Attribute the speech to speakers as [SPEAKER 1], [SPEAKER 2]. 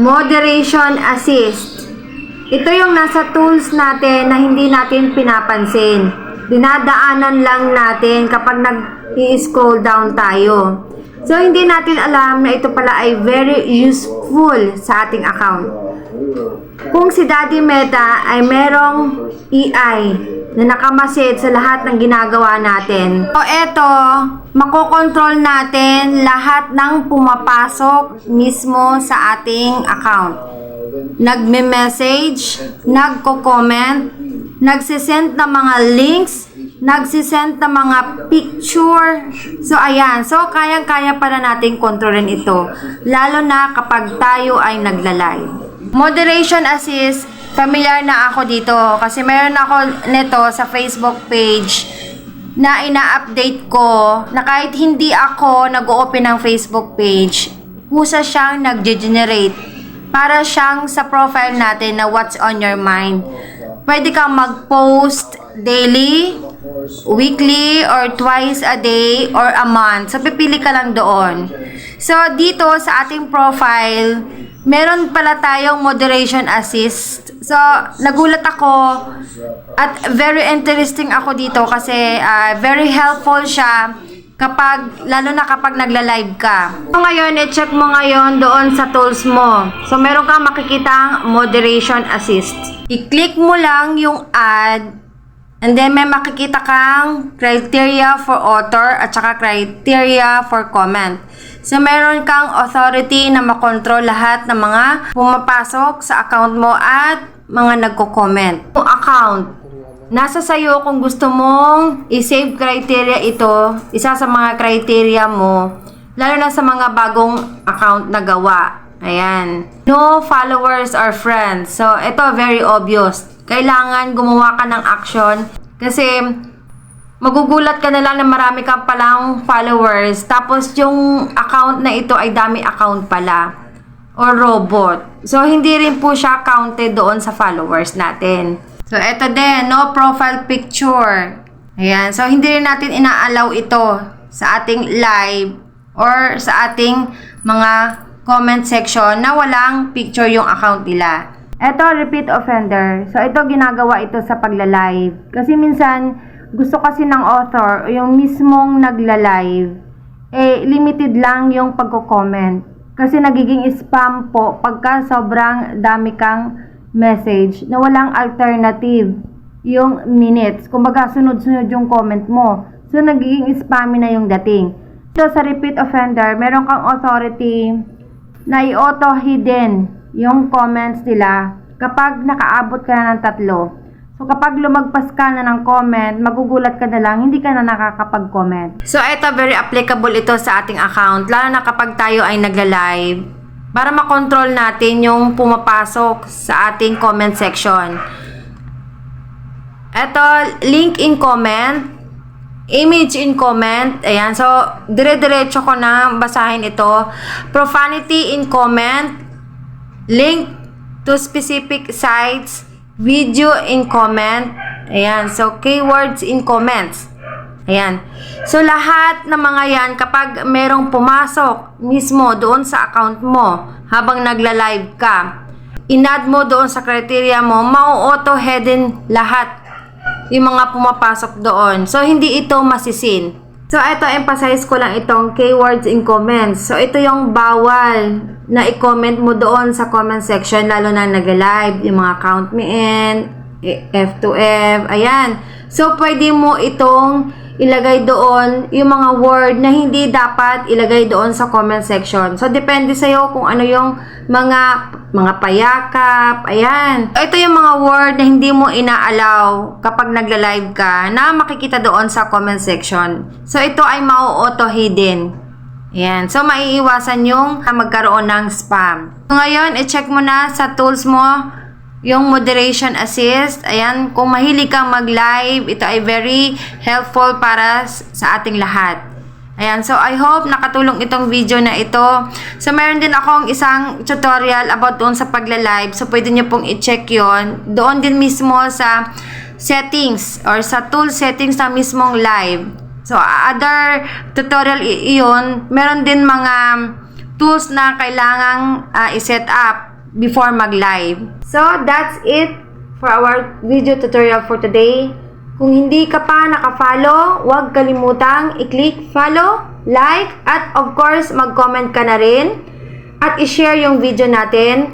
[SPEAKER 1] Moderation Assist. Ito yung nasa tools natin na hindi natin pinapansin. Dinadaanan lang natin kapag nag-i-scroll down tayo. So, hindi natin alam na ito pala ay very useful sa ating account. Kung si Daddy Meta ay merong EI na nakamasid sa lahat ng ginagawa natin. So, eto, makokontrol natin lahat ng pumapasok mismo sa ating account. Nagme-message, nagko-comment, nagsisend ng mga links, nagsisend ng mga picture. So, ayan. So, kayang-kaya para nating kontrolin ito. Lalo na kapag tayo ay nagla-live. Moderation assist, familiar na ako dito kasi meron ako nito sa Facebook page na ina-update ko na kahit hindi ako nag-open ng Facebook page, kusa siyang nag-generate para siyang sa profile natin na what's on your mind. Pwede kang mag-post daily, weekly, or twice a day, or a month. So, pipili ka lang doon. So, dito sa ating profile, meron pala tayong moderation assist. So, nagulat ako at very interesting ako dito kasi ah, very helpful siya kapag, lalo na kapag nagla-live ka. So, ngayon, i-check mo ngayon doon sa tools mo. So, meron kang makikitang moderation assist. I-click mo lang yung add And then may makikita kang criteria for author at saka criteria for comment. So meron kang authority na makontrol lahat ng mga pumapasok sa account mo at mga nagko-comment. Yung account, nasa sayo kung gusto mong i-save criteria ito, isa sa mga criteria mo, lalo na sa mga bagong account na gawa. Ayan. No followers or friends. So, ito very obvious. Kailangan gumawa ka ng action kasi magugulat ka na lang na marami ka palang followers tapos yung account na ito ay dami account pala or robot. So, hindi rin po siya counted doon sa followers natin. So, eto din, no profile picture. Ayan. So, hindi rin natin inaalaw ito sa ating live or sa ating mga comment section na walang picture yung account nila. Ito, repeat offender. So, ito ginagawa ito sa pagla-live. Kasi minsan, gusto kasi ng author, yung mismong nagla-live, eh, limited lang yung pagko-comment. Kasi nagiging spam po pagka sobrang dami kang message na walang alternative yung minutes. Kumbaga, sunod-sunod yung comment mo. So, nagiging spammy na yung dating. So, sa repeat offender, meron kang authority na i-auto hidden yung comments nila kapag nakaabot ka na ng tatlo. So, kapag lumagpas ka na ng comment, magugulat ka na lang, hindi ka na nakakapag-comment. So, ito very applicable ito sa ating account, lalo na kapag tayo ay nagla-live para makontrol natin yung pumapasok sa ating comment section. Ito, link in comment, image in comment. Ayan, so dire-diretso ko na basahin ito. Profanity in comment, link to specific sites, video in comment. Ayan, so keywords in comments. Ayan. So, lahat ng mga yan, kapag merong pumasok mismo doon sa account mo habang nagla-live ka, inad mo doon sa criteria mo, mau-auto-headin lahat yung mga pumapasok doon. So, hindi ito masisin. So, ito, emphasize ko lang itong keywords in comments. So, ito yung bawal na i-comment mo doon sa comment section, lalo na nag-live, yung mga count me in, F2F, ayan. So, pwede mo itong ilagay doon yung mga word na hindi dapat ilagay doon sa comment section. So, depende sa'yo kung ano yung mga mga payakap, ayan. Ito yung mga word na hindi mo inaalaw kapag nagla-live ka na makikita doon sa comment section. So, ito ay mau-auto Ayan. So, maiiwasan yung magkaroon ng spam. Ngayon, i-check mo na sa tools mo yung moderation assist. Ayan, kung mahilig kang mag-live, ito ay very helpful para sa ating lahat. Ayan, so I hope nakatulong itong video na ito. So, meron din akong isang tutorial about doon sa pagla-live. So, pwede nyo pong i-check yon Doon din mismo sa settings or sa tool settings na mismong live. So, other tutorial iyon, meron din mga tools na kailangang ah, i-set up before mag-live. So, that's it for our video tutorial for today. Kung hindi ka pa naka-follow, huwag kalimutang i-click follow, like, at of course, mag-comment ka na rin. At i-share yung video natin